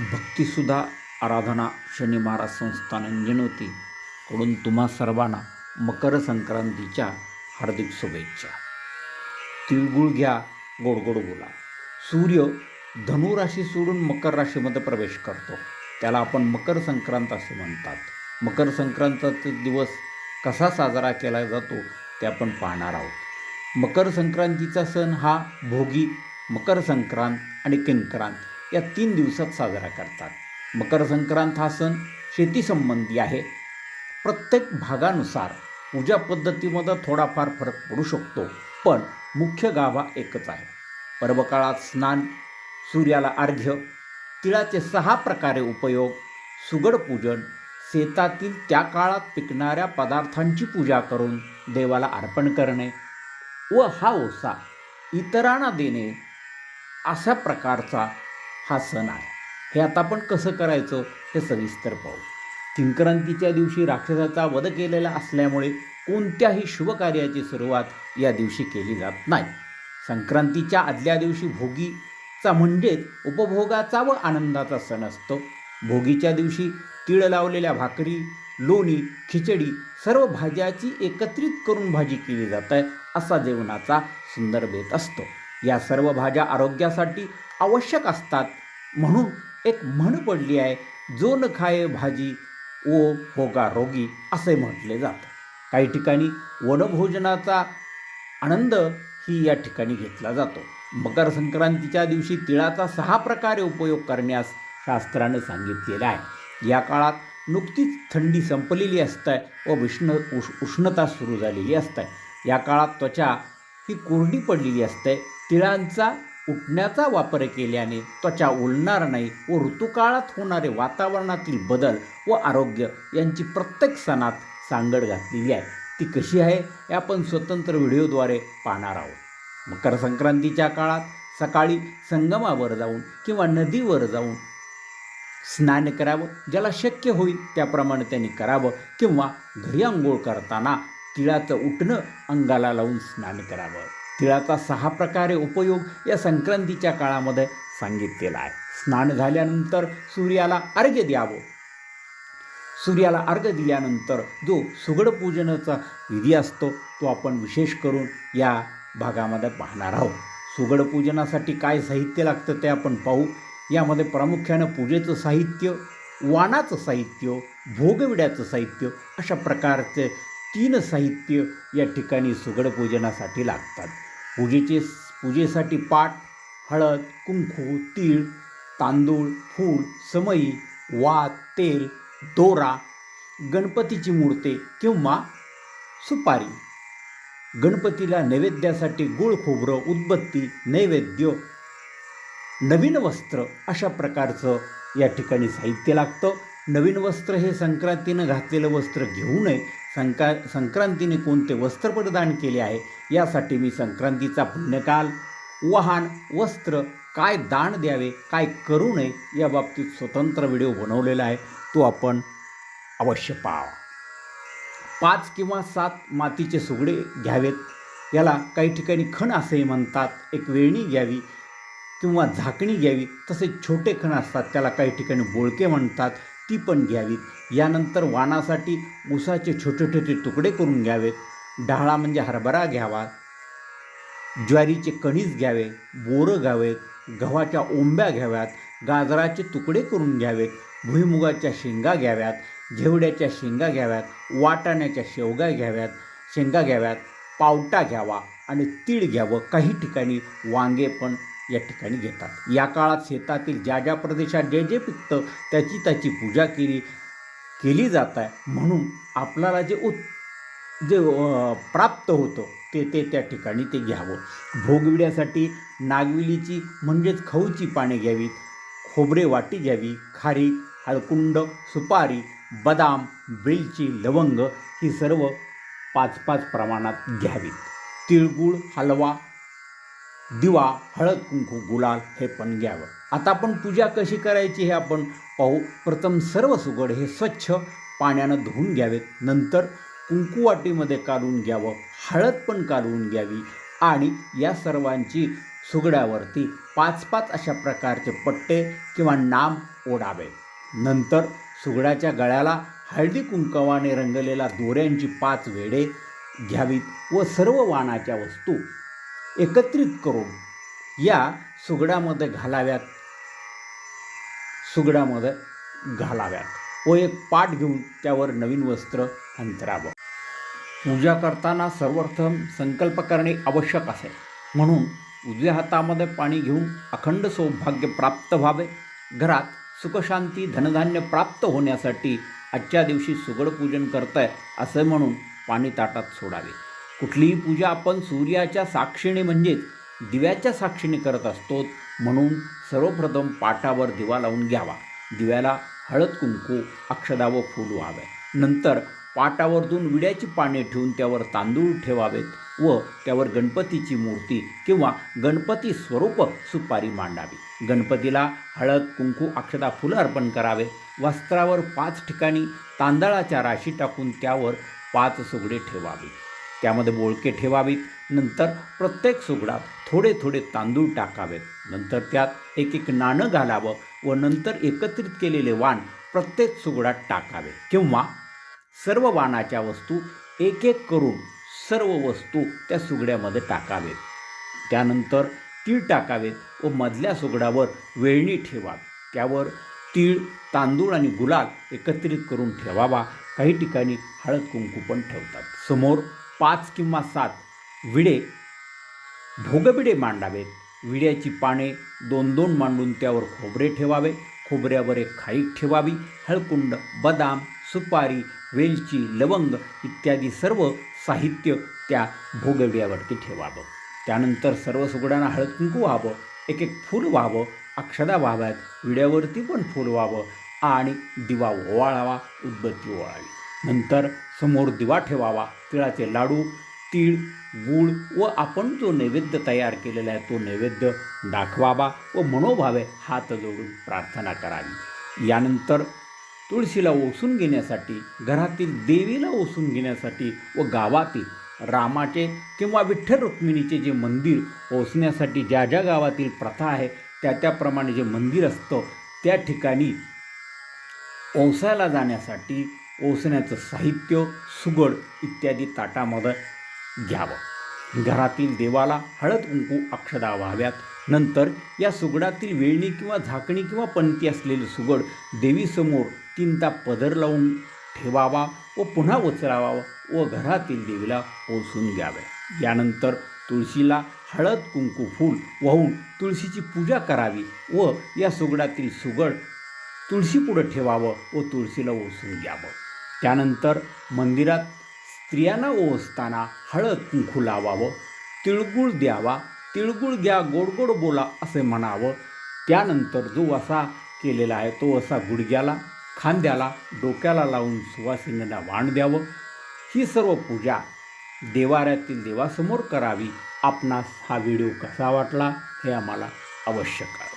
भक्तिसुधा आराधना शनी महाराज संस्थान अंजनवती कडून तुम्हा सर्वांना मकर संक्रांतीच्या हार्दिक शुभेच्छा. तिळगुळ घ्या गोड गोड बोला. सूर्य धनुराशी सोडून मकर राशीमध्ये प्रवेश करतो. त्याला आपण मकर संक्रांत असे म्हणतात. मकर संक्रांतीचा दिवस कसा साजरा केला जातो ते आपण पाहणार आहोत. मकर संक्रांतीचा सण हा भोगी मकर संक्रांत आणि किंक्रांत या तीन दिवसात साजरा करतात. मकर संक्रांत हा सण शेतीसंबंधी आहे. प्रत्येक भागानुसार पूजा पद्धतीमध्ये थोडाफार फरक पडू शकतो पण मुख्य गाभा एकच आहे. पर्वकाळात स्नान सूर्याला अर्घ्य तिळाचे सहा प्रकारे उपयोग सुगड पूजन शेतातील त्या काळात पिकणाऱ्या पदार्थांची पूजा करून देवाला अर्पण करणे व हा ओसा इतरांना देणे अशा प्रकारचा हा सण आहे. हे आता आपण कसं करायचं हे सविस्तर पाहू. किंक्रांतीच्या दिवशी राक्षसाचा वध केलेला असल्यामुळे कोणत्याही शुभकार्याची सुरुवात या दिवशी केली जात नाही. संक्रांतीच्या आदल्या दिवशी भोगीचा म्हणजेच उपभोगाचा व आनंदाचा सण असतो. भोगीच्या दिवशी तीळ लावलेल्या भाकरी लोणी खिचडी सर्व भाज्याची एकत्रित करून भाजी केली जात आहे असा जेवणाचा सुंदर बेत असतो. या सर्व भाज्या आरोग्यासाठी आवश्यक असतात. म्हणून एक म्हण पडली आहे जो न खाये भाजी ओ होगा रोगी असे म्हटले जातं. काही ठिकाणी वनभोजनाचा आनंद ही या ठिकाणी घेतला जातो. मकर संक्रांतीच्या दिवशी तिळाचा सहा प्रकारे उपयोग करण्यास शास्त्राने सांगितलेला आहे. या काळात नुकतीच थंडी संपलेली असते व विष्ण उष उष्णता सुरू झालेली असते या काळात त्वचा ही कोरडी पडलेली असते तिळांचा उठण्याचा वापर केल्याने त्वचा उलणार नाही व ऋतुकाळात होणारे वातावरणातील बदल व आरोग्य यांची प्रत्येक सणात सांगड घातलेली आहे. ती कशी आहे? हे आपण स्वतंत्र व्हिडिओद्वारे पाहणार आहोत. मकर संक्रांतीच्या काळात सकाळी संगमावर जाऊन किंवा नदीवर जाऊन स्नान करावं ज्याला शक्य होईल त्याप्रमाणे त्यांनी करावं किंवा घरी आंघोळ करताना तिळाचं उठणं अंगाला लावून स्नान करावं. तिळाचा सहा प्रकारे उपयोग या संक्रांतीच्या काळामध्ये सांगितलेला आहे. स्नान झाल्यानंतर सूर्याला अर्घ्य द्यावं. सूर्याला अर्घ्य दिल्यानंतर जो सुगड पूजनाचा विधी असतो तो आपण विशेष करून या भागामध्ये पाहणार आहोत. सुगड पूजनासाठी काय साहित्य लागतं ते आपण पाहू. यामध्ये प्रामुख्यानं पूजेचं साहित्य वाणाचं साहित्य भोगविड्याचं साहित्य अशा प्रकारचे तीन साहित्य या ठिकाणी सुगड पूजनासाठी लागतात. पूजेचे पूजेसाठी पाट हळद कुंकू तीळ तांदूळ फूल समई वात तेल दोरा गणपतीची मूर्ती किंवा सुपारी. गणपतीला नैवेद्यासाठी गुळ खोबरं उदबत्ती नैवेद्य नवीन वस्त्र अशा प्रकारचं या ठिकाणी साहित्य लागतं. नवीन वस्त्र हे संक्रांतीनं घातलेलं वस्त्र घेऊ नये संक्रा संक्रांतीने कोणते वस्त्र परिधान केले आहे? यासाठी मी संक्रांतीचा पुण्यकाल वाहन वस्त्र काय दान द्यावे काय करू नये या बाबतीत स्वतंत्र व्हिडिओ बनवलेला आहे. तो आपण अवश्य पाहावा पाच किंवा सात मातीचे सुगडे घ्यावेत. याला काही ठिकाणी खण असेही म्हणतात. एक वेळणी घ्यावी किंवा झाकणी घ्यावी. तसेच छोटे खण असतात. त्याला काही ठिकाणी बोळके म्हणतात. ती पण घ्यावीत. यानंतर वाणासाठी ऊसाचे छोटे छोटे तुकडे करून घ्यावेत. डाळा म्हणजे हरभरा घ्यावा. ज्वारीचे कणीस घ्यावे. बोरं घ्यावेत. गव्हाच्या ओंब्या घ्याव्यात. गाजराचे तुकडे करून घ्यावेत. भुईमुगाच्या शेंगा घ्याव्यात. घेवड्याच्या शेंगा घ्याव्यात. वाटाण्याच्या शेवगा घ्याव्यात. शेंगा घ्याव्यात. पावटा घ्यावा आणि तीळ घ्यावं. काही ठिकाणी वांगे पण या ठिकाणी घेतात. या काळात शेतातील ज्या ज्या प्रदेशात जे जे पिकतं त्याची त्याची पूजा केली केली जात आहे म्हणून आपल्याला जे उत् जे प्राप्त होतं ते ते त्या ठिकाणी ते घ्यावं. भोगविड्यासाठी नागविलीची म्हणजेच खाऊची पाने घ्यावीत. खोबरे वाटी घ्यावी खारी हळकुंड सुपारी बदाम वेलची लवंग ही सर्व पाच पाच प्रमाणात घ्यावीत. तिळगुळ हलवा दिवा हळद कुंकू गुलाल हे पण घ्यावं. आता आपण पूजा कशी करायची हे आपण पाहू. प्रथम सर्व सुगड हे स्वच्छ पाण्यानं धुवून घ्यावेत. नंतर कुंकू वाटीमध्ये काढून घ्यावं. हळद पण काढून घ्यावी. आणि या सर्वांची सुगड्यावरती पाच पाच अशा प्रकारचे पट्टे किंवा नाम ओढावे. नंतर सुगड्याच्या गळ्याला हळदी कुंकवाने रंगलेला दोऱ्यांची पाच वेडे घ्यावीत व सर्व वाणाच्या वस्तू एकत्रित करून या सुगडामध्ये घालाव्यात. सुगडामध्ये घालाव्यात. व एक पाट घेऊन त्यावर नवीन वस्त्र अंतरावं. पूजा करताना सर्वप्रथम संकल्प करणे आवश्यक असेल म्हणून उजव्या हातामध्ये पाणी घेऊन अखंड सौभाग्य प्राप्त व्हावे. घरात सुखशांती धनधान्य प्राप्त होण्यासाठी आजच्या दिवशी सुगड पूजन करत आहे असे म्हणून पाणी ताटात सोडावे. कुठलीही पूजा आपण सूर्याच्या साक्षीने म्हणजेच दिव्याच्या साक्षीने करत असतो म्हणून सर्वप्रथम पाटावर दिवा लावून घ्यावा. दिव्याला हळद कुंकू अक्षदा व फूल व्हावे. नंतर पाटावर दोन विड्याची पाने ठेवून त्यावर तांदूळ ठेवावेत व त्यावर गणपतीची मूर्ती किंवा गणपती स्वरूप सुपारी मांडावी. गणपतीला हळद कुंकू अक्षदा फुलं अर्पण करावे. वस्त्रावर पाच ठिकाणी तांदळाच्या राशी टाकून त्यावर पाच सुगडे ठेवावी. त्यामध्ये बोळके ठेवावीत. नंतर प्रत्येक सुगडात थोडे थोडे तांदूळ टाकावेत. नंतर त्यात एक एक नाणं घालावं व नंतर एकत्रित केलेले वाण प्रत्येक सुगडात टाकावे. किंवा सर्व वाणाच्या वस्तू एक एक करून सर्व वस्तू त्या सुगड्यामध्ये टाकावेत. त्यानंतर तीळ टाकावेत व मधल्या सुगडावर वेळणी ठेवावी. त्यावर तीळ तांदूळ आणि गुलाल एकत्रित करून ठेवावा. काही ठिकाणी हळद कुंकू पण ठेवतात. समोर पाच किंवा सात विडे भोगबिडे मांडावेत विड्याची पाने दोन दोन मांडून त्यावर खोबरे ठेवावे. खोबऱ्यावर एक खाई ठेवावी. हळकुंड बदाम सुपारी वेलची लवंग इत्यादी सर्व साहित्य त्या भोगविड्यावरती ठेवावं. त्यानंतर सर्व सुगडांना हळद कुंकू व्हावं. एक एक फूल व्हावं. अक्षदा व्हाव्यात. विड्यावरती पण फूल व्हावं. आणि दिवा ओवाळावा. उदबत्ती ओवाळावी. नंतर समोर दिवा ठेवावा. तिळाचे लाडू तीळ गूळ व आपण जो नैवेद्य तयार केलेला आहे तो नैवेद्य दाखवावा व मनोभावे हात जोडून प्रार्थना करावी. यानंतर तुळशीला ओसून घेण्यासाठी घरातील देवीला ओसून घेण्यासाठी व गावातील रामाचे किंवा विठ्ठल रुक्मिणीचे जे मंदिर ओसण्यासाठी ज्या ज्या गावातील प्रथा आहे त्या त्याप्रमाणे जे मंदिर असतं त्या ठिकाणी ओसायला जाण्यासाठी ओसण्याचं साहित्य सुगड इत्यादी ताटामध्ये घ्यावं. घरातील देवाला हळद कुंकू अक्षदा व्हाव्यात. नंतर या सुगडातील वेळणी किंवा झाकणी किंवा पणती असलेले सुगड देवीसमोर तीनदा पदर लावून ठेवावा व पुन्हा उचलावा व घरातील देवीला ओसून घ्यावे. यानंतर तुळशीला हळद कुंकू फूल वाहून तुळशीची पूजा करावी व या सुगडातील सुगड तुळशीपुढं ठेवावं व तुळशीला ओसून घ्यावं. त्यानंतर मंदिरात स्त्रियांना ओसताना हळद कुंकू लावावं तिळगुळ द्यावा तिळगुळ घ्या गोड गोड बोला असे म्हणावं. त्यानंतर जो वसा केलेला आहे तो वसा गुडघ्याला खांद्याला डोक्याला लावून सुवासिनींना वाण द्यावं. ही सर्व पूजा देवाऱ्यातील देवासमोर करावी. आपणास हा व्हिडिओ कसा वाटला हे आम्हाला अवश्य कळवा.